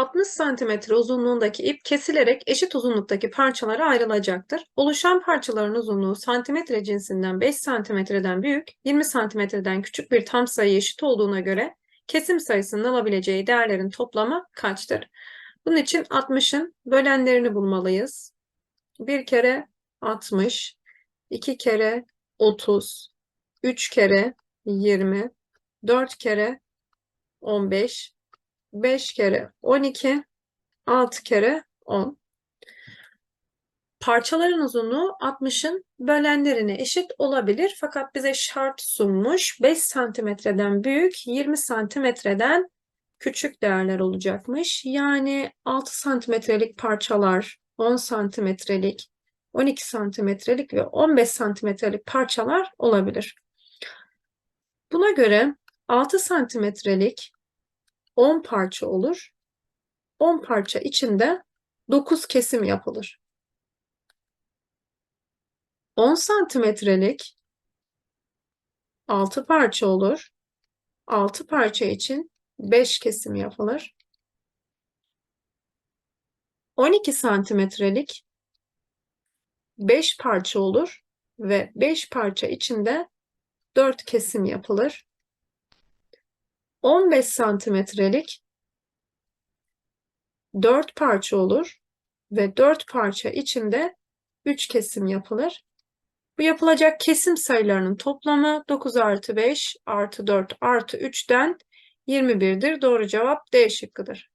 60 cm uzunluğundaki ip kesilerek eşit uzunluktaki parçalara ayrılacaktır. Oluşan parçaların uzunluğu santimetre cinsinden 5 santimetreden büyük, 20 santimetreden küçük bir tam sayı eşit olduğuna göre kesim sayısının alabileceği değerlerin toplamı kaçtır? Bunun için 60'ın bölenlerini bulmalıyız. Bir kere 60, iki kere 30, üç kere 20, dört kere 15, 5 kere 12, 6 kere 10. Parçaların uzunluğu 60'ın bölenlerine eşit olabilir. Fakat bize şart sunmuş 5 santimetreden büyük, 20 santimetreden küçük değerler olacakmış. Yani 6 santimetrelik parçalar, 10 santimetrelik, 12 santimetrelik ve 15 santimetrelik parçalar olabilir. Buna göre 6 santimetrelik 10 parça olur. 10 parça içinde 9 kesim yapılır. 10 santimetrelik 6 parça olur. 6 parça için 5 kesim yapılır. 12 santimetrelik 5 parça olur ve 5 parça içinde 4 kesim yapılır. 15 santimetrelik 4 parça olur ve 4 parça içinde 3 kesim yapılır. Bu yapılacak kesim sayılarının toplamı 9 artı 5 artı 4 artı 3'ten 21'dir. Doğru cevap D şıkkıdır.